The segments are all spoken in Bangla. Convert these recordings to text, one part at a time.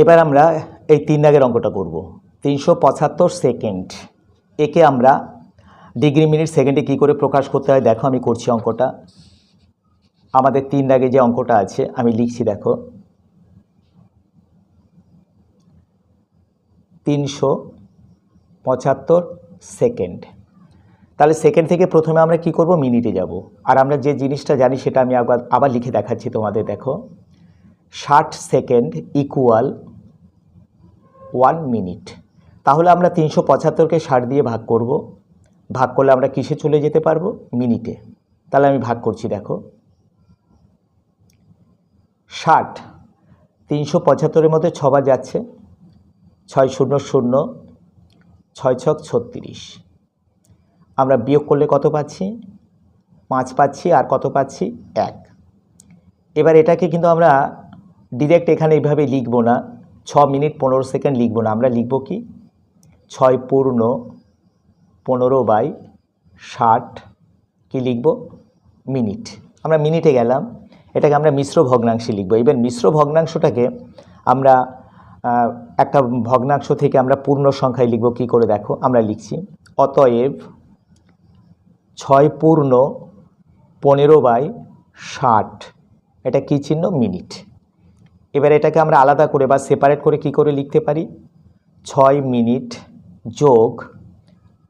এবার আমরা এই তিন দাগের অঙ্কটা করব। তিনশো পঁচাত্তর সেকেন্ড। একে আমরা ডিগ্রি মিনিট সেকেন্ডে কী করে প্রকাশ করতে হয়? দেখো, আমি করছি অঙ্কটা। আমাদের তিন দাগে যে অঙ্কটা আছে, আমি লিখছি, দেখো। তিনশো পঁচাত্তর সেকেন্ড। তাহলে সেকেন্ড থেকে প্রথমে আমরা কি করব? মিনিটে যাব। আর আমরা যে জিনিসটা জানি, সেটা আমি আবার আবার লিখে দেখাচ্ছি তোমাদের, দেখো। ষাট সেকেন্ড ইকুয়াল ওয়ান মিনিট তাহলে আমরা তিনশো পঁচাত্তরকে ষাট দিয়ে ভাগ করব। ভাগ করলে আমরা কিসে চলে যেতে পারব? মিনিটে। তাহলে আমি ভাগ করছি, দেখো। ষাট। তিনশো পঁচাত্তরের মধ্যে ছবার যাচ্ছে। ছয় শূন্য শূন্য, ছয় ছক ছত্রিশ। আমরা বিয়োগ করলে কত পাচ্ছি? পাঁচ পাচ্ছি, আর কত পাচ্ছি? এক। এবার এটাকে কিন্তু আমরা ডিরেক্ট এখানে এইভাবে লিখব না। ছ মিনিট পনেরো সেকেন্ড লিখব না, আমরা লিখব কি? ছয় পূর্ণ পনেরো বাই ষাট, কি লিখব? মিনিট। আমরা মিনিটে গেলাম, এটাকে আমরা মিশ্র ভগ্নাংশে লিখব। এবার মিশ্র ভগ্নাংশটাকে আমরা একটা ভগ্নাংশ থেকে আমরা পূর্ণ সংখ্যায় লিখব, কি করে দেখো? আমরা লিখছি, অতএব ছয় পূর্ণ পনেরো বাই ষাট, এটা কী চিহ্ন? মিনিট। এবার এটাকে আমরা আলাদা করে বা সেপারেট করে কি করে লিখতে পারি? ছয় মিনিট যোগ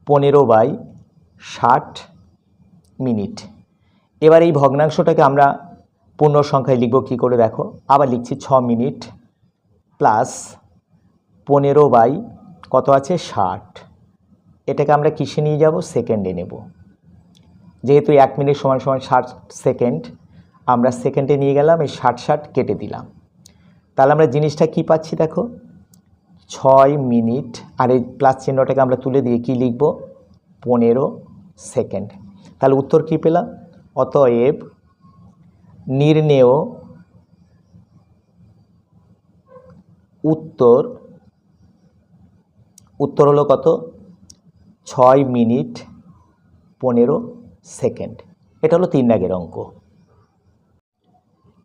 পনেরো বাই ষাট মিনিট। এবার এই ভগ্নাংশটাকে আমরা পূর্ণ সংখ্যায় লিখব কি করে দেখো? আবার লিখছি ছ মিনিট প্লাস পনেরো বাই কত আছে? ষাট। এটাকে আমরা কিসে নিয়ে যাব? সেকেন্ডে নেব। যেহেতু এক মিনিট সমান সমান ষাট সেকেন্ড আমরা সেকেন্ডে নিয়ে গেলাম, এই ষাট ষাট কেটে দিলাম। তাহলে আমরা জিনিসটা কি পাচ্ছি দেখো? ছয় মিনিট, আর এই প্লাস চিহ্নটাকে আমরা তুলে দিয়ে কি লিখব? পনেরো সেকেন্ড। তাহলে উত্তর কি পেলাম? অতএব নির্ণেয় উত্তর উত্তর হলো কত? ছয় মিনিট পনেরো সেকেন্ড। এটা হলো তিন দাগের অঙ্ক।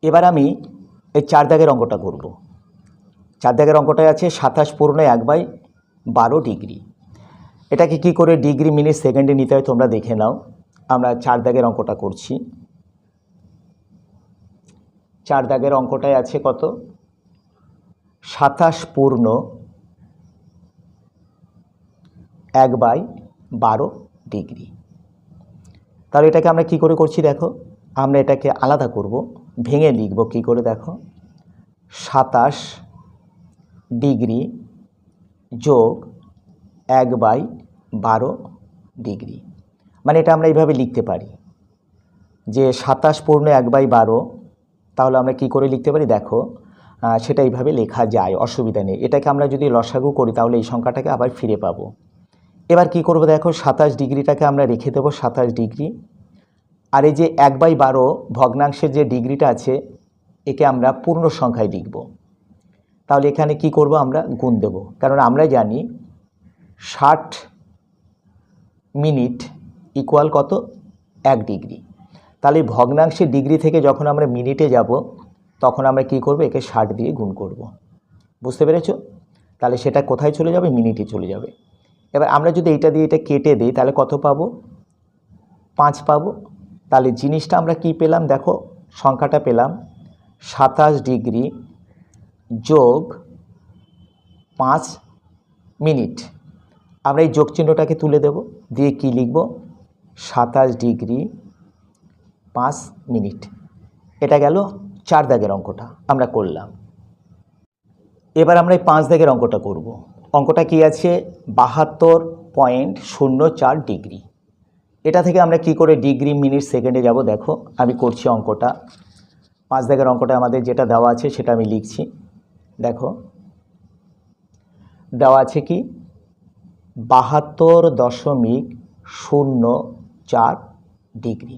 এবার আমি এই চার দাগের অঙ্কটা করব চার দাগের অঙ্কটায় আছে সাতাশ পূর্ণ এক বাই বারো ডিগ্রি। এটাকে কি করে ডিগ্রি মিনিট সেকেন্ডে নিতে হয় তোমরা দেখে নাও। আমরা চার দাগের অঙ্কটা করছি। চার দাগের অঙ্কটায় আছে কত? সাতাশ পূর্ণ এক বাই বারো ডিগ্রি। তাহলে এটাকে আমরা কি করে করছি দেখো? আমরা এটাকে আলাদা করব। ভেঙে লিখব, কি করে দেখো? সাতাশ ডিগ্রি যোগ এক বাই বারো ডিগ্রি। মানে এটা আমরা এইভাবে লিখতে পারি। যে সাতাশ পূর্ণ এক বাই বারো, তাহলে আমরা কি করে লিখতে পারি? দেখো সেটা এইভাবে লেখা যায়, অসুবিধা নেই। এটাকে আমরা যদি লসাগু করি, তাহলে এই সংখ্যাটাকে আবার ফিরে পাবো। এবার কি করব দেখো, সাতাশ ডিগ্রিটাকে আমরা রেখে দেবো, সাতাশ ডিগ্রি। আর এই যে এক বাই বারো ভগ্নাংশের যে ডিগ্রিটা আছে, একে আমরা পূর্ণ সংখ্যায় লিখব। তাহলে এখানে কি করব আমরা? গুণ দেব। কারণ আমরা জানি ষাট মিনিট ইকুয়াল কত? এক ডিগ্রি। তাহলে ভগ্নাংশের ডিগ্রি থেকে যখন আমরা মিনিটে যাব, তখন আমরা কি করব? একে ষাট দিয়ে গুণ করব। বুঝতে পেরেছ? তাহলে সেটা কোথায় চলে যাবে? মিনিটে চলে যাবে। এবার আমরা যদি এইটা দিয়ে এটা কেটে দিই, তাহলে কত পাবো? পাঁচ পাবো। তাহলে জিনিসটা আমরা কি পেলাম? দেখো, সংখ্যাটা পেলাম। সাতাশ ডিগ্রি যোগ পাঁচ মিনিট। আমরা এই যোগ চিহ্নটাকে তুলে দেব। দিয়ে কি লিখব? সাতাশ ডিগ্রি পাঁচ মিনিট। এটা গেল চার দাগের অঙ্কটা। আমরা করলাম। এবার আমরা এই পাঁচ দাগের অঙ্কটা করব। অঙ্কটা কি আছে? বাহাত্তর পয়েন্ট শূন্য চার ডিগ্রি। এটা থেকে আমরা কি করে ডিগ্রি মিনিট সেকেন্ডে যাব? দেখো, আমি করছি অঙ্কটা। পাঁচ দাগের অঙ্কটা আমাদের যেটা দেওয়া আছে সেটা আমি লিখছি। দেখো, দেওয়া আছে কি? বাহাত্তর দশমিক শূন্য চার ডিগ্রি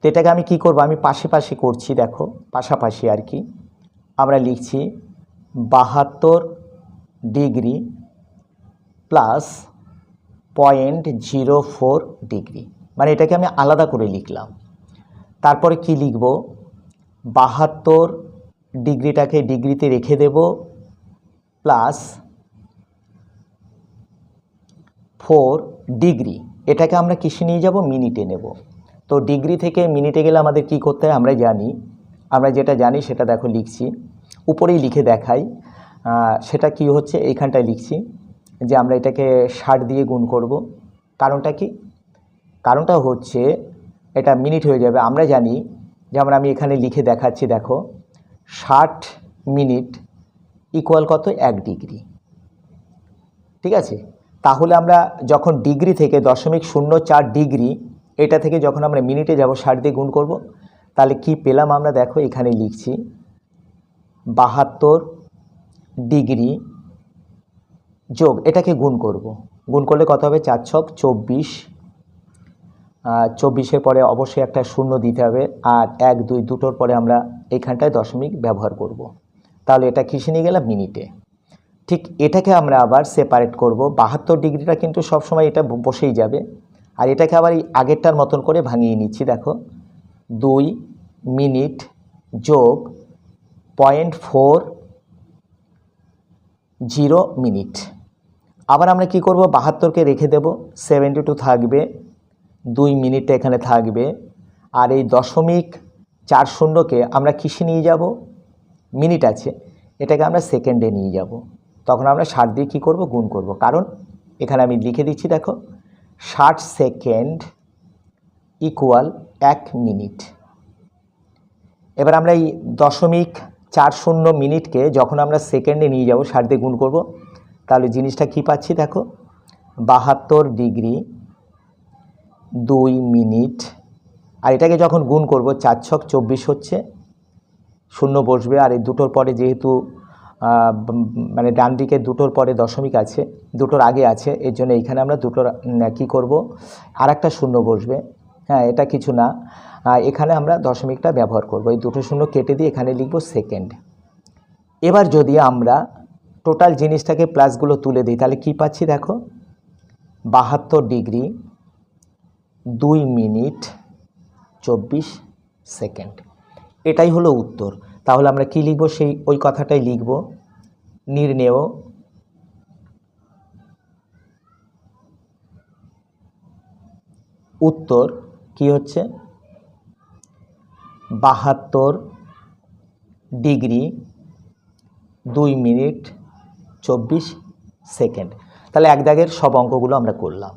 তো এটাকে আমি কি করব? আমি পাশে করছি, দেখো, পাশাপাশি আর কি। আমরা লিখছি বাহাত্তর degree plus point zero four degree. মানে এটাকে আমি আলাদা করে লিখলাম। তারপরে কি লিখব? বাহাত্তর ডিগ্রিটাকে ডিগ্রিতে রেখে দেব, প্লাস ফোর ডিগ্রি। এটাকে আমরা কিসে নিয়ে যাব? মিনিটে নেব। তো ডিগ্রি থেকে মিনিটে গেলে আমাদের কি করতে হয়? আমরা জানি। আমরা যেটা জানি সেটা দেখো লিখছি। উপরেই লিখে দেখাই। সেটা কি হচ্ছে? এইখানটায় লিখছি। যে আমরা এটাকে ষাট দিয়ে গুণ করব। কারণটা কি? কারণটা হচ্ছে এটা মিনিট হয়ে যাবে। আমরা জানি, যেমন আমি এখানে লিখে দেখাচ্ছি, দেখো, ষাট মিনিট ইকুয়াল কত? এক ডিগ্রি। ঠিক আছে? তাহলে আমরা যখন ডিগ্রি থেকে দশমিক শূন্য চার ডিগ্রি, এটা থেকে যখন আমরা মিনিটে যাব ষাট দিয়ে গুণ করব, তাহলে কি পেলাম আমরা? দেখো, এখানে লিখছি বাহাত্তর ডিগ্রি যোগ, এটাকে গুণ করব। গুণ করলে কত হবে? চার ছক চব্বিশ। চব্বিশের পরে অবশ্যই একটা শূন্য দিতে হবে। আর এক, দুই, দুটোর পরে আমরা এইখানটায় দশমিক ব্যবহার করব। তাহলে এটা কিসে নিয়ে গেলাম? মিনিটে। ঠিক এটাকে আমরা আবার সেপারেট করব। বাহাত্তর ডিগ্রিটা কিন্তু সবসময় এটা বসেই যাবে। আর এটাকে আবার এই আগেরটার মতন করে ভাঙিয়ে নিচ্ছি, দেখো। দুই মিনিট যোগ পয়েন্ট ফোর জিরো মিনিট। আবার আমরা কি করব? বাহাত্তরকে রেখে দেব। সেভেন্টি টু থাকবে। দুই মিনিট এখানে থাকবে। আর এই দশমিক চার শূন্যকে আমরা কিসে নিয়ে যাব? মিনিট আছে। এটাকে আমরা সেকেন্ডে নিয়ে যাব। তখন আমরা ষাট দিয়ে কী করব? গুণ করব। কারণ এখানে আমি লিখে দিচ্ছি, দেখো, ষাট সেকেন্ড ইকুয়াল এক মিনিট। এবার আমরা এই দশমিক চার শূন্য মিনিটকে যখন আমরা সেকেন্ডে নিয়ে যাব, ষাট দিয়ে গুণ করব তাহলে জিনিসটা কি পাচ্ছি দেখো? বাহাত্তর ডিগ্রি দুই মিনিট। আর এটাকে যখন গুণ করব, চার ছক চব্বিশ হচ্ছে। শূন্য বসবে। আর এই দুটোর পরে যেহেতু মানে ডান দিকে দুটোর পরে দশমিক আছে, দুটোর আগে আছে, এর জন্য এইখানে আমরা দুটোর কী করব? আর একটা শূন্য বসবে। হ্যাঁ এটা কিছু না। এখানে আমরা দশমিকটা ব্যবহার করব। এই দুটো শূন্য কেটে দিয়ে এখানে লিখব সেকেন্ড। এবার যদি আমরা টোটাল জিনিসটাকে প্লাসগুলো তুলে দিই। তাহলে কি পাচ্ছি দেখো? বাহাত্তর ডিগ্রি দুই মিনিট চব্বিশ সেকেন্ড। এটাই হলো উত্তর। তাহলে আমরা কি লিখব? সেই ওই কথাটাই লিখব। নির্ণেয় উত্তর কি হচ্ছে? বাহাত্তর ডিগ্রি দুই মিনিট চব্বিশ সেকেন্ড। তাহলে এক দাগের সব অঙ্কগুলো আমরা করলাম।